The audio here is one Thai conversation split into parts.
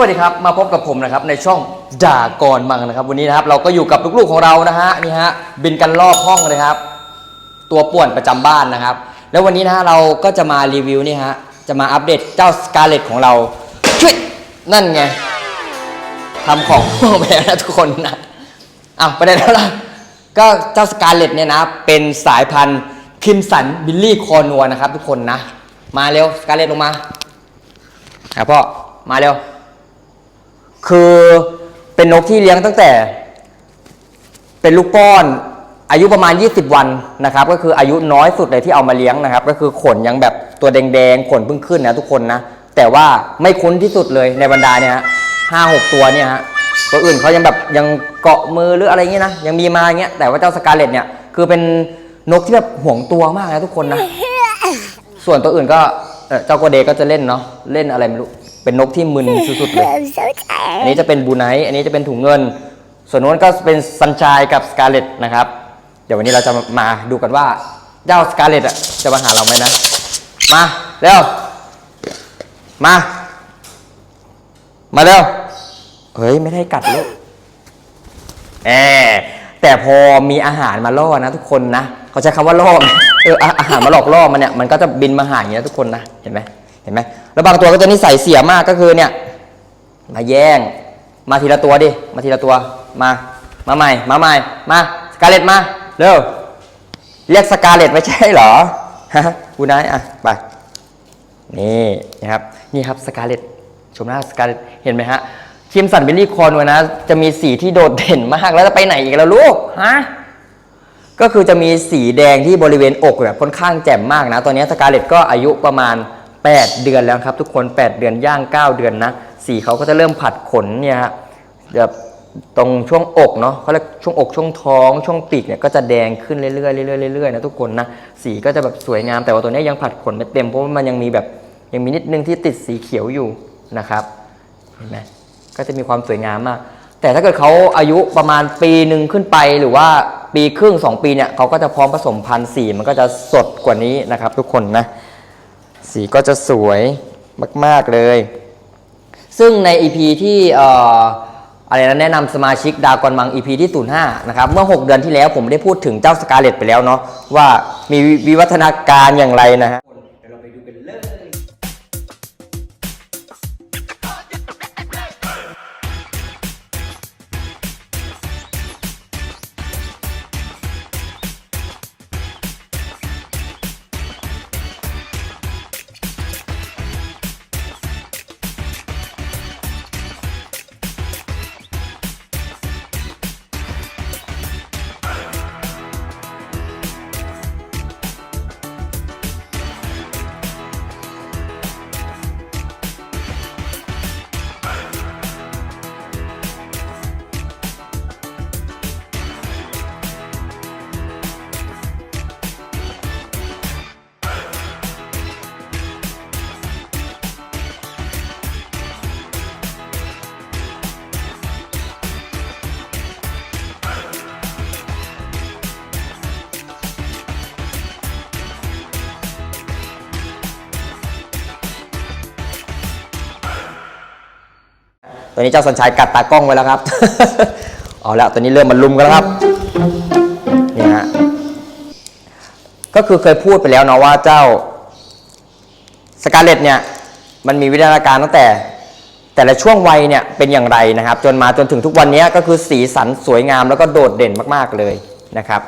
สวัสดีครับ มาพบกับผมนะครับในช่องด่ากอรมังนะครับ วันนี้นะครับเราก็อยู่กับลูกๆของเรานะฮะนี่ฮะบินกันรอบห้องเลยครับ ตัวป่วนประจำบ้านนะครับ แล้ววันนี้นะฮะเราก็จะมารีวิวนี่ฮะจะมาอัปเดตเจ้าสกาเลตของเราช่วยนั่นไงทำของไปแล้วนะทุกคนนะอ้าวไปได้แล้วล่ะก็เจ้าสกาเลตเนี่ยนะเป็นสายพันธุ์คิมสันบิลลี่คอนัวนะครับ ทุกคนนะ มาเร็วสกาเลตลงมาอะพ่อมาเร็ว คือเป็นนกที่เลี้ยงตั้งแต่ เป็นลูกป้อนอายุประมาณ 20 วันนะครับ ก็คืออายุน้อยสุดเลยที่เอามาเลี้ยงนะครับ ก็คือขนยังแบบตัวแดงๆขนเพิ่งขึ้นนะทุกคนนะ แต่ว่าไม่คุ้นที่สุดเลยในบรรดาเนี่ยฮะห้าหกตัวเนี่ยฮะตัวอื่นเขายังแบบยังเกาะมือหรืออะไรเงี้ยนะยังมีมาเงี้ยแต่ว่าเจ้าสกาเลตเนี่ยคือเป็นนกที่แบบห่วงตัวมากนะทุกคนนะ ส่วนตัวอื่นก็เอ่อเจ้าโกเดก็จะเล่นเนาะเล่นอะไรไม่รู้ เป็นนกที่มึนสุดๆเลย I'm so อัน tired. นี้จะเป็นบูไนท์อันนี้จะเป็นถุงเงิน ส่วนนู้นก็เป็นซันชายกับสกาเลตนะครับ เดี๋ยววันนี้เราจะมาดูกันว่าเจ้าสกาเลตอะจะมาหาเราไหมนะ มาเร็วมา มาเร็วเฮ้ยไม่ได้กัดลูกแอบแต่พอมีอาหารมาล่อนะ ทุกคนนะเขาใช้คำว่าล่อไหมเอออาอาหารมาหลอกล่อมันเนี่ยมันก็จะบินมาหาอย่างนี้นะทุกคนนะเห็นไหมเห็นไหมแล้วบางตัวก็จะนิสัยเสียมากก็คือเนี่ยมาแย่ง มาทีละตัวดิ มาทีละตัว มา มาใหม่ มาใหม่ มาสกาเลตมา เร็ว เรียกสกาเลตไม่ใช่เหรอ ฮะกูนายอะ ไป นี่นะครับ นี่ครับสกาเลตชมหน้าสกาเลตเห็นไหมฮะคิมสันบิลลี่คอนวนะ จะมีสีที่โดดเด่นมาก แล้วจะไปไหนอีกแล้วลูก ฮะ ก็คือจะมีสีแดงที่บริเวณอกแบบค่อนข้างแจ่มมากนะ ตอนนี้สกาเลตก็อายุประมาณ 8 เดือนแล้วครับทุกคน 8 เดือนย่าง 9 เดือนนะสีเขาก็จะเริ่มผัดขนเนี่ยฮะแบบตรงช่วงอกเนาะเขาเรียกช่วงอกช่วงท้องช่วงปีกเนี่ยก็จะแดงขึ้นเรื่อยๆเรื่อยๆเรื่อยๆนะทุกคนนะสีก็จะแบบสวยงามแต่ว่าตัวนี้ยังผัดขนไม่เต็มเพราะว่ามันยังมีแบบยังมีนิดนึงที่ติดสีเขียวอยู่นะครับเห็นไหมก็จะมีความสวยงามมาก แต่ถ้าเกิดเขาอายุประมาณปีหนึ่งขึ้นไปหรือว่าปีครึ่งสองปีเนี่ยเขาก็จะพร้อมผสมพันธุ์สีมันก็จะสดกว่านี้นะครับ ทุกคนนะ สีก็จะสวยมาก ๆ เลย ซึ่งใน EP ที่อ่อะไรนะแนะนำสมาชิกดากอนมัง EP ที่ 05 นะครับ เมื่อ 6 เดือนที่แล้วผมได้พูดถึงเจ้าสกาเลตไปแล้วเนาะว่ามีวิวัฒนาการอย่างไรนะฮะ ตอนนี้เจ้าสัญชัยกัดตากล้องไว้แล้วครับ เอาละตอนนี้เริ่มมันลุมกันแล้วครับเนี่ยฮะก็คือเคยพูดไปแล้วเนาะว่าเจ้าสกาเลตเนี่ยมันมีวิทยาการตั้งแต่ แต่ละช่วงวัยเนี่ยเป็นอย่างไรนะครับ จนมาจนถึงทุกวันนี้ก็คือสีสันสวยงามแล้วก็โดดเด่นมากๆเลยนะครับ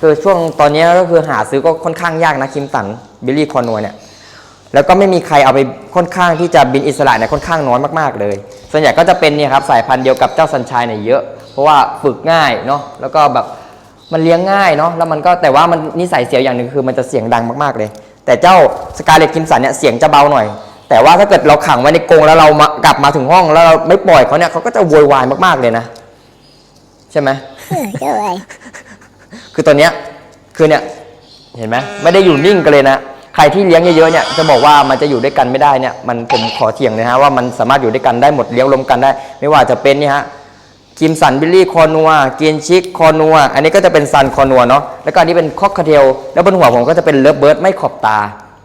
คือช่วงตอนนี้ก็คือหาซื้อก็ค่อนข้างยากนะคิมสันบิลลี่คอนวเนี่ย แล้วก็ไม่มีใครเอาไปค่อนข้างที่จะบินอิสระเนี่ยค่อนข้างน้อยมากๆเลย ส่วนใหญ่ก็จะเป็นเนี่ยครับสายพันธุ์เดียวกับเจ้าสัญชัยเนี่ยเยอะ เพราะว่าฝึกง่ายเนาะแล้วก็แบบมันเลี้ยงง่ายเนาะแล้วมันก็แต่ว่ามันนิสัยเสียอย่างหนึ่งคือมันจะเสียงดังมากๆเลย แต่เจ้าสกาเลตคิมสันเนี่ยเสียงจะเบาหน่อย แต่ว่าถ้าเกิดเราขังไว้ในกรงแล้วเรามากลับมาถึงห้องแล้วเราไม่ปล่อยเขาเนี่ยเขาก็จะโวยวายมากๆเลยนะ ใช่ไหม Joy. คือตอนเนี้ยคือเนี่ยเห็นไหมไม่ได้อยู่นิ่งกันเลยนะ ใครที่เลี้ยงเยอะๆเนี่ยจะบอกว่ามันจะอยู่ด้วยกันไม่ได้เนี่ยมันผมขอเถียงเลยฮะว่ามันสามารถอยู่ด้วยกันได้หมดเลี้ยงรวมกันได้ ไม่ว่าจะเป็นนี่ฮะคิมสันบิลลี่คอนัวกินชิกคอนัวอันนี้ก็จะเป็นซันคอนัวเนาะแล้วก็อันนี้เป็นคอกคาเทลแล้วบนหัวผมก็จะเป็นเลิฟเบิร์ดไม่ขอบตา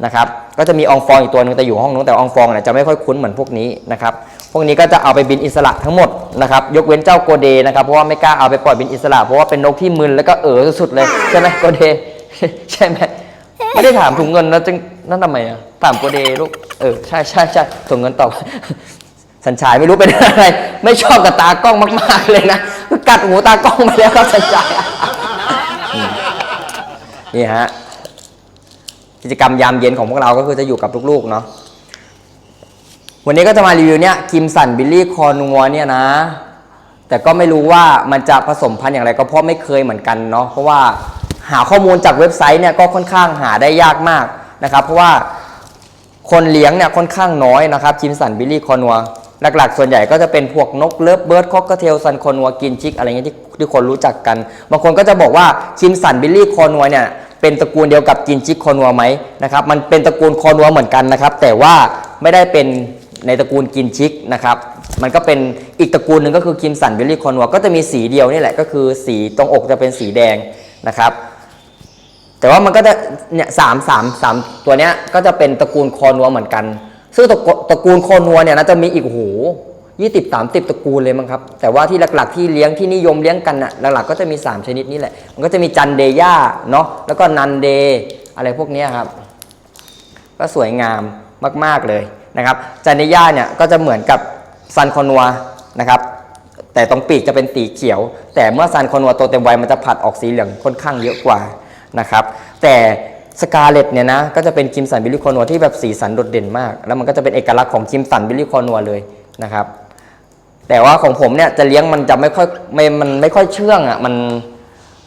นะครับก็จะมีองฟองอีกตัวหนึงแต่อยู่ห้องนู้นแต่อองฟองเนี่ยจะไม่ค่อยคุ้นเหมือนพวกนี้นะครับพวกนี้ก็จะเอาไปบินอิสระทั้งหมดนะครับยกเว้นเจ้าโกเดนะครับเพราะว่าไม่กล้าเอาไปปล่อยบินอิสระเพราะว่าเป็นนกที่มึนแล้วก็เอ๋อสุดๆเลยใช่ไหมโกเดใช่ไหม ไม่ได้ถามถุงเงินแล้วจึงนั่นทำไมอะถามโกเดลูกเออใช่ใช่ใช่ถุงเงินตอบสัญชายไม่รู้เป็นอะไร ไม่ชอบกับตากล้องมาก ๆ เลยนะกัดหูตากล้องไปแล้วครับสัญชายนี่ฮะกิจกรรมยามเย็นของพวกเราก็คือจะอยู่กับลูกๆเนาะวันนี้ก็จะมารีวิวเนี่ยคิมสันบิลลี่คอนัวเนี่ยนะ แต่ก็ไม่รู้ว่ามันจะผสมพันธุ์อย่างไรก็เพราะไม่เคยเหมือนกันเนาะเพราะว่า หาข้อมูลจากเว็บไซต์เนี่ยก็ค่อนข้างหาได้ยากมากนะครับเพราะว่าคนเลี้ยงเนี่ยค่อนข้างน้อยนะครับคิมสันบิลลี่คอนัวหลักๆ ส่วนใหญ่ก็จะเป็นพวกนกเลิฟเบิร์ดคอกเทลซันคอนัวกินชิกอะไรเงี้ยที่ที่คนรู้จักกัน บางคนก็จะบอกว่าคิมสันบิลลี่คอนัวเนี่ยเป็นตระกูลเดียวกับกินชิกคอนัวไหมนะครับมันเป็นตระกูลคอนัวเหมือนกันนะครับแต่ว่าไม่ได้เป็นในตระกูลกินชิกนะครับ มันก็เป็นอีกตระกูลหนึ่งก็คือคิมสันบิลลี่คอนัวก็จะมีสีเดียวนี่แหละก็คือสีตรงอกจะเป็นสีแดงนะครับ แต่ว่ามันก็จะเนี่ยสามสามสามตัวเนี้ยก็จะเป็นตระกูลคอนัวเหมือนกัน ซึ่งตระกูตระกูลคอนัวเนี่ยนะจะมีอีกโหยี่สิบสามสิบตระกูลเลยมั้งครับ แต่ว่าที่หลักๆที่เลี้ยงที่นิยมเลี้ยงกันน่ะหลักๆก็จะมี 3 ชนิดนี้แหละ มันก็จะมีจันเดย่าเนาะแล้วก็นันเดอะไรพวกนี้ครับ ก็สวยงามมากๆเลยนะครับ จันเดย่าเนี่ยก็จะเหมือนกับซันคอนัวนะครับ แต่ตรงปีกจะเป็นสีเขียว แต่เมื่อซันคอนัวโตเต็มวัยมันจะผัดออกสีเหลืองค่อนข้างเยอะกว่า นะครับแต่สกาเลตเนี่ยนะก็จะเป็นคิมสันบิลลี่คอนัวที่แบบสีสันโดดเด่นมาก แล้วมันก็จะเป็นเอกลักษณ์ของคิมสันบิลลี่คอนัวเลยนะครับแต่ว่าของผมเนี่ยจะเลี้ยงมันจะไม่ค่อยไม่มันไม่ค่อยเชื่องอะมัน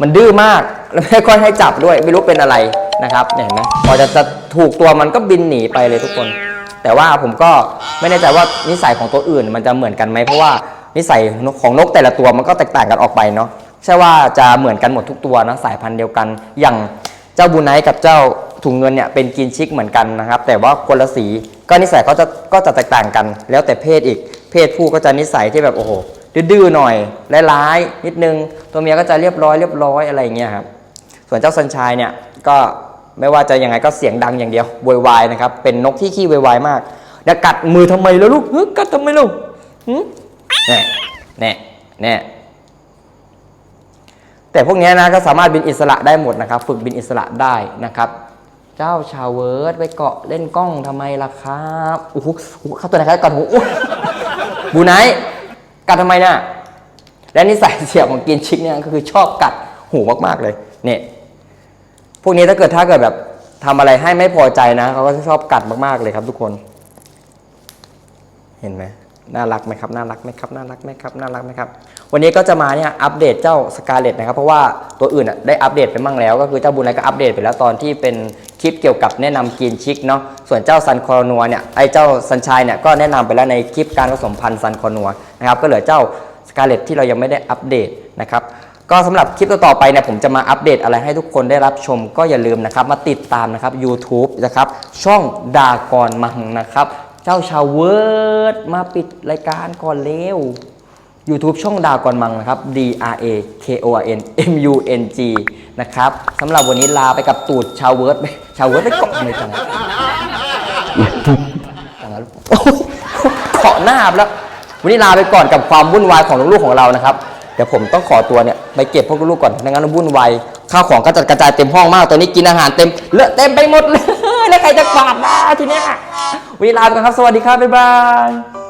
มันดื้อมากแล้วไม่ค่อยให้จับด้วยไม่รู้เป็นอะไรนะครับเห็นไหมพอจะจะถูกตัวมันก็บินหนีไปเลยทุกคน แต่ว่าผมก็ไม่แน่ใจว่านิสัยของตัวอื่นมันจะเหมือนกันไหมเพราะว่านิสัยของนกแต่ละตัวมันก็แตกต่างกันออกไปเนาะ ใช่ว่าจะเหมือนกันหมดทุกตัวนะสายพันธุ์เดียวกัน อย่างเจ้าบูไนกับเจ้าถุงเงินเนี่ยเป็นกินชิกเหมือนกันนะครับ แต่ว่าคนละสีก็นิสัยเขาจะก็จะแตกต่างกัน แล้วแต่เพศอีก เพศผู้ก็จะนิสัยที่แบบโอ้โหดื้อหน่อยร้ายนิดนึง ตัวเมียก็จะเรียบร้อยเรียบร้อยอะไรอย่างเงี้ยครับส่วนเจ้าสัญชายเนี่ยก็ไม่ว่าจะยังไงก็เสียงดังอย่างเดียวโวยวายนะครับเป็นนกที่ขี้โวยวายมากเดี๋ยวกัดมือทำไมแล้วลูกฮึกัดทำไมลูกหึแน่แน่แน่ แต่พวกนี้นะก็สามารถบินอิสระได้หมดนะครับ ฝึกบินอิสระได้นะครับ เจ้าชาวเวิร์ดไปเกาะเล่นกล้องทำไมล่ะครับโอ้โหเข้าตัวไหนครับกัดหูบูไนกัดทำไมเนี่ยและนิสัยเสียของกินชิกเนี่ยก็คือชอบกัดหูมากๆเลยเนี่ยพวกนี้ถ้าเกิดถ้าเกิดแบบทำอะไรให้ไม่พอใจนะเขาก็จะชอบกัดมากๆเลยครับ ทุกคน เห็นไหมน่ารักไหมครับ น่ารักไหมครับ น่ารักไหมครับ น่ารักไหมครับ วันนี้ก็จะมาเนี่ยอัปเดตเจ้าสกาเลตนะครับเพราะว่าตัวอื่นอะได้อัปเดตไปมั่งแล้ว ก็คือเจ้าบุญไรก็อัปเดตไปแล้วตอนที่เป็นคลิปเกี่ยวกับแนะนำกินชิกเนาะส่วนเจ้าซันคอนัวเนี่ยไอเจ้าซันชายเนี่ยก็แนะนำไปแล้วในคลิปการผสมพันธุ์ซันคอนัวนะครับก็เหลือเจ้าสกาเลตที่เรายังไม่ได้อัปเดตนะครับก็สำหรับคลิปต่อไปเนี่ยผมจะมาอัปเดตอะไรให้ทุกคนได้รับชมก็อย่าลืมนะครับมาติดตามนะครับ YouTube นะครับช่องดากอนมังนะครับ เจ้าชาวเวิร์ดมาปิดรายการก่อนเร็ว YouTube ช่องดากอนมังนะครับ D R A K O R N M U N G นะครับสำหรับวันนี้ลาไปกับตูดชาวเวิร์ดไปชาวเวิร์ดไปเกาะเลยจังจังแล้วโอ้ยเกาะหน้าแล้ว วันนี้ลาไปก่อนกับความวุ่นวายของลูกๆของเรานะครับ เดี๋ยวผมต้องขอตัวเนี่ยไปเก็บพวกลูกๆก่อนไม่งั้นวุ่นวายข้าวของก็จะกระจายเต็มห้องมากตอนนี้กินอาหารเต็มเลอะเต็มไปหมดเลยแล้วใครจะกวาดนะทีเนี้ยวันนี้ลาไปก่อนครับ สวัสดีครับบ๊ายบาย